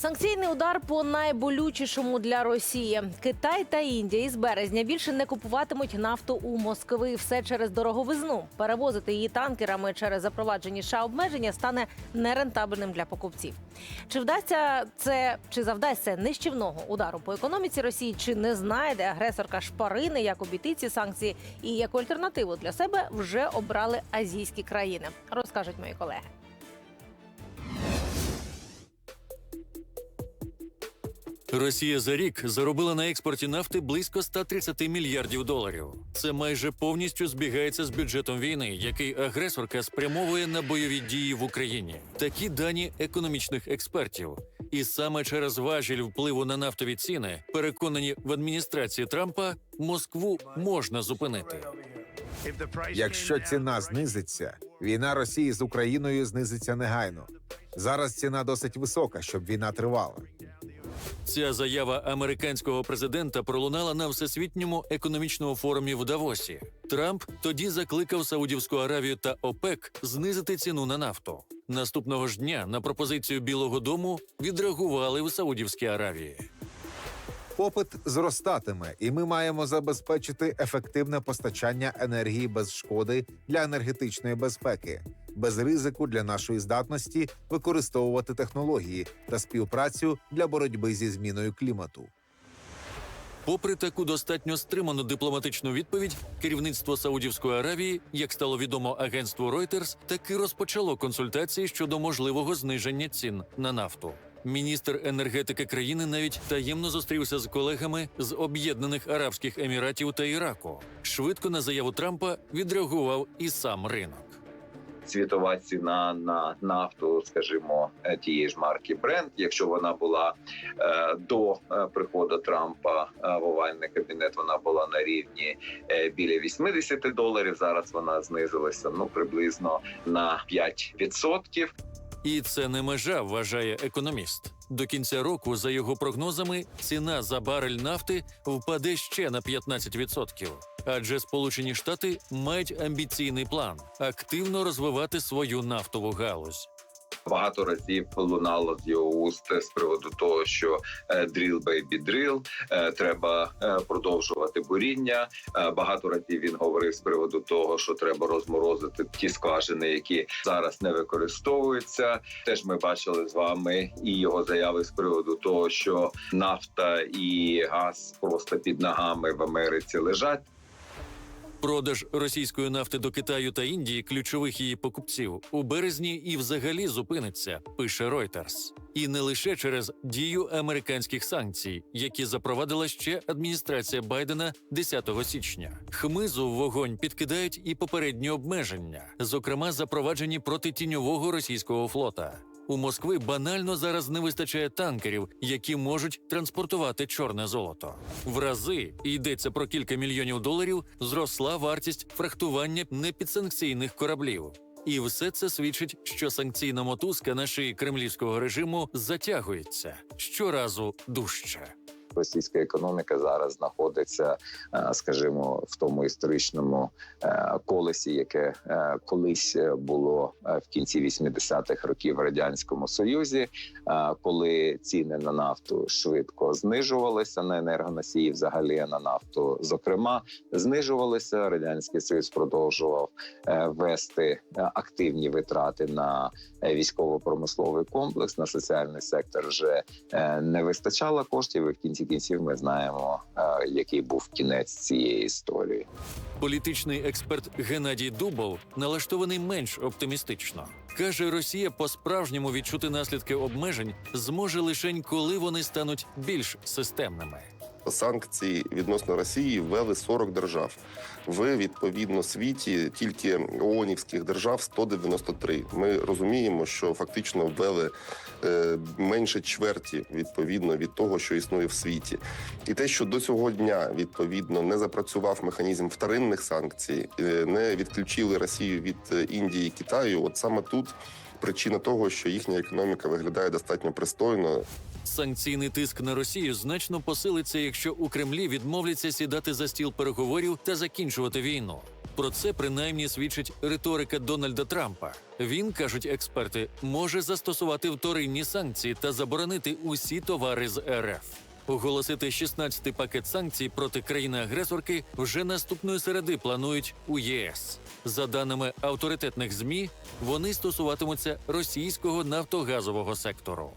Санкційний удар по найболючішому для Росії. Китай та Індія із березня більше не купуватимуть нафту у Москви. Все через дороговизну. Перевозити її танкерами через запроваджені США обмеження стане нерентабельним для покупців. Чи вдасться це чи завдасться нищівного удару по економіці Росії? Чи не знайде агресорка шпарини, як обійти ці санкції, і яку альтернативу для себе вже обрали азійські країни? Розкажуть мої колеги. Росія за рік заробила на експорті нафти близько 130 мільярдів доларів. Це майже повністю збігається з бюджетом війни, який агресорка спрямовує на бойові дії в Україні. Такі дані економічних експертів. І саме через важіль впливу на нафтові ціни, переконані в адміністрації Трампа, Москву можна зупинити. Якщо ціна знизиться, війна Росії з Україною знизиться негайно. Зараз ціна досить висока, щоб війна тривала. Ця заява американського президента пролунала на всесвітньому економічному форумі в Давосі. Трамп тоді закликав Саудівську Аравію та ОПЕК знизити ціну на нафту. Наступного ж дня на пропозицію Білого Дому відреагували в Саудівській Аравії. Попит зростатиме, і ми маємо забезпечити ефективне постачання енергії без шкоди для енергетичної безпеки, без ризику для нашої здатності використовувати технології та співпрацю для боротьби зі зміною клімату. Попри таку достатньо стриману дипломатичну відповідь, керівництво Саудівської Аравії, як стало відомо агентству Reuters, таки розпочало консультації щодо можливого зниження цін на нафту. Міністр енергетики країни навіть таємно зустрівся з колегами з Об'єднаних Арабських Еміратів та Іраку. Швидко на заяву Трампа відреагував і сам ринок. Світова ціна на нафту, скажімо, е, тієї ж марки Brent, якщо вона була е, до е, приходу Трампа в овальний кабінет, вона була на рівні біля 80 доларів. Зараз вона знизилася ну приблизно на 5%. І це не межа, вважає економіст. До кінця року, за його прогнозами, ціна за барель нафти впаде ще на 15%. Адже Сполучені Штати мають амбіційний план активно розвивати свою нафтову галузь. Багато разів лунало з його уст з приводу того, що baby drill, е, треба е, продовжувати буріння. Е, Багато разів він говорив з приводу того, що треба розморозити ті скважини, які зараз не використовуються. Теж ми бачили з вами і його заяви з приводу того, що нафта і газ просто під ногами в Америці лежать. Продаж російської нафти до Китаю та Індії, ключових її покупців, у березні і взагалі зупиниться, пише Reuters. І не лише через дію американських санкцій, які запровадила ще адміністрація Байдена 10 січня. Хмизу в вогонь підкидають і попередні обмеження, зокрема запроваджені проти тіньового російського флота. У Москви банально зараз не вистачає танкерів, які можуть транспортувати чорне золото. В рази йдеться про кілька мільйонів доларів. Зросла вартість фрахтування непідсанкційних кораблів. І все це свідчить, що санкційна мотузка на шиї кремлівського режиму затягується щоразу дужче. Російська економіка зараз знаходиться, е, скажімо, в тому історичному е, колесі, яке е, колись було в кінці 80-х років в радянському союзі, коли ціни на нафту швидко знижувалися на енергоносії, взагалі на нафту, зокрема, знижувалися. Радянський Союз продовжував вести активні витрати на військово-промисловий комплекс, на соціальний сектор вже не вистачало коштів. І в кінці кінців ми знаємо, е, який був кінець цієї історії. Політичний експерт Геннадій Дубов налаштований менш оптимістично. Каже, Росія по-справжньому відчути наслідки обмежень зможе лише коли вони стануть більш системними. Санкції відносно Росії ввели 40 держав. В відповідно світі тільки ООНівських держав 193. Ми розуміємо, що фактично ввели е, менше чверті відповідно від того, що існує в світі, і те, що до цього дня відповідно не запрацював механізм вторинних санкцій, е, не відключили Росію від е, Індії і Китаю. От саме тут причина того, що їхня економіка виглядає достатньо пристойно, Санкційний тиск на Росію значно посилиться, якщо у Кремлі відмовляться сідати за стіл переговорів та закінчувати війну. Про це принаймні свідчить риторика Дональда Трампа. Він, кажуть експерти, може застосувати вторинні санкції та заборонити усі товари з РФ. Оголосити 16-й пакет санкцій проти країни-агресорки вже наступної середи планують у ЄС. За даними авторитетних змі, вони стосуватимуться російського нафтогазового сектору.